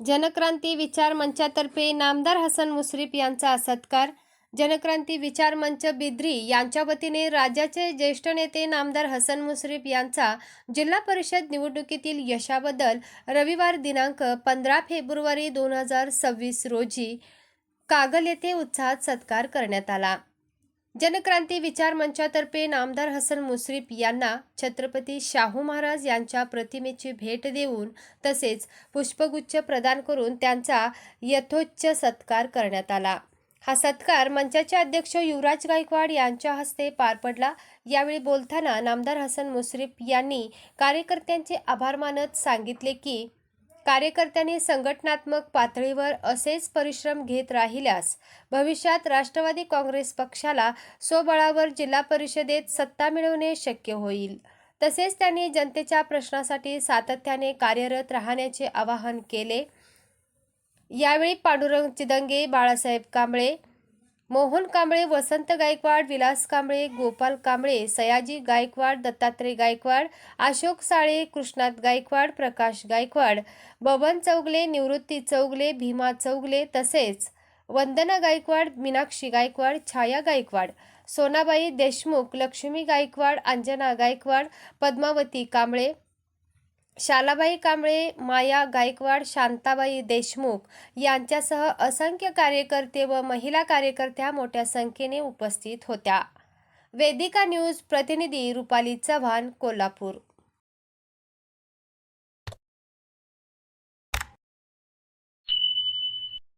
जनक्रांती विचार मंचातर्फे नामदार हसन मुश्रीफ यांचा सत्कार. जनक्रांती विचार मंच बिद्री यांच्या वतीने राज्याचे ज्येष्ठ नेते नामदार हसन मुश्रीफ यांचा जिल्हा परिषद निवडणुकीतील यशाबद्दल रविवार दिनांक पंधरा फेब्रुवारी दोन हजार सव्वीस रोजी कागल येथे उत्साहात सत्कार करण्यात आला. जनक्रांती विचार मंचातर्फे नामदार हसन मुश्रीफ यांना छत्रपती शाहू महाराज यांच्या प्रतिमेची भेट देऊन तसेच पुष्पगुच्छ प्रदान करून त्यांचा यथोच्च सत्कार करण्यात आला. हा सत्कार मंचाचे अध्यक्ष युवराज गायकवाड यांच्या हस्ते पार पडला. यावेळी बोलताना नामदार हसन मुश्रीफ यांनी कार्यकर्त्यांचे आभार मानत सांगितले की कार्यकर्त्यांनी संघटनात्मक पातळीवर असेच परिश्रम घेत राहिल्यास भविष्यात राष्ट्रवादी काँग्रेस पक्षाला स्वबळावर जिल्हा परिषदेत सत्ता मिळवणे शक्य होईल. तसेच त्यांनी जनतेच्या प्रश्नासाठी सातत्याने कार्यरत राहण्याचे आवाहन केले. यावेळी पांडुरंग चिदंगे बाळासाहेब कांबळे मोहन कांबळे वसंत गायकवाड विलास कांबळे गोपाल कांबळे सयाजी गायकवाड दत्तात्रय गायकवाड अशोक साळे कृष्णात गायकवाड प्रकाश गायकवाड बबन चौगले निवृत्ती चौगले भीमा चौगले तसेच वंदना गायकवाड मीनाक्षी गायकवाड छाया गायकवाड सोनाबाई देशमुख लक्ष्मी गायकवाड अंजना गायकवाड पद्मावती कांबळे शालाबाई कांबळे माया गायकवाड शांताबाई देशमुख यांच्यासह असंख्य कार्यकर्ते व महिला कार्यकर्त्या मोठ्या संख्येने उपस्थित होत्या. वेदिका न्यूज प्रतिनिधी रुपाली चव्हाण कोल्हापूर.